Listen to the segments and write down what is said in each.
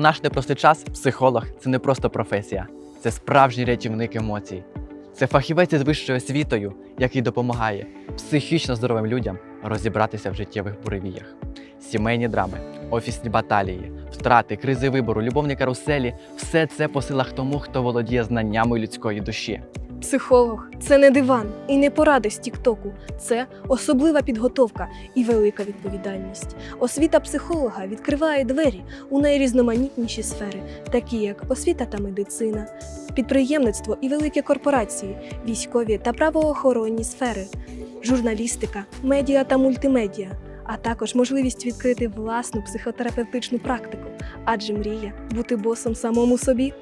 наш непростий час психолог це не просто професія, це справжній рятівник емоцій. Це фахівець із вищою освітою, який допомагає психічно здоровим людям розібратися в життєвих буревіях. Сімейні драми, офісні баталії, втрати, кризи вибору, любовні каруселі все це по силах тому, хто володіє знаннями людської душі. Психолог це не диван і не поради з Тіктоку. Це особлива підготовка і велика відповідальність. Освіта психолога відкриває двері у найрізноманітніші сфери, такі як освіта та медицина, підприємництво і великі корпорації, військові та правоохоронні сфери, журналістика, медіа та мультимедіа. А також можливість відкрити власну психотерапевтичну практику, адже мрія бути босом самому собі.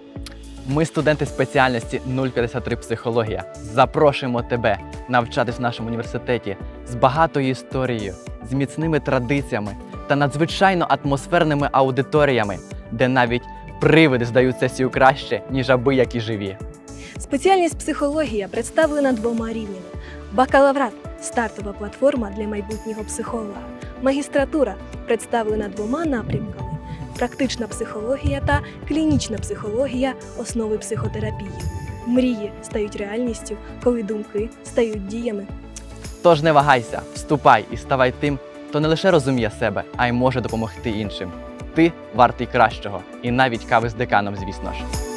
Ми студенти спеціальності 053 психологія. Запрошуємо тебе навчатись в нашому університеті з багатою історією, з міцними традиціями та надзвичайно атмосферними аудиторіями, де навіть привиди здають сесію краще, ніж аби які живі. Спеціальність психологія представлена двома рівнями: бакалаврат стартова платформа для майбутнього психолога. Магістратура представлена двома напрямками: практична психологія та клінічна психологія основи психотерапії. Мрії стають реальністю, коли думки стають діями. Тож не вагайся, вступай і ставай тим, хто не лише розуміє себе, а й може допомогти іншим. Ти вартий кращого, і навіть кави з деканом, звісно ж.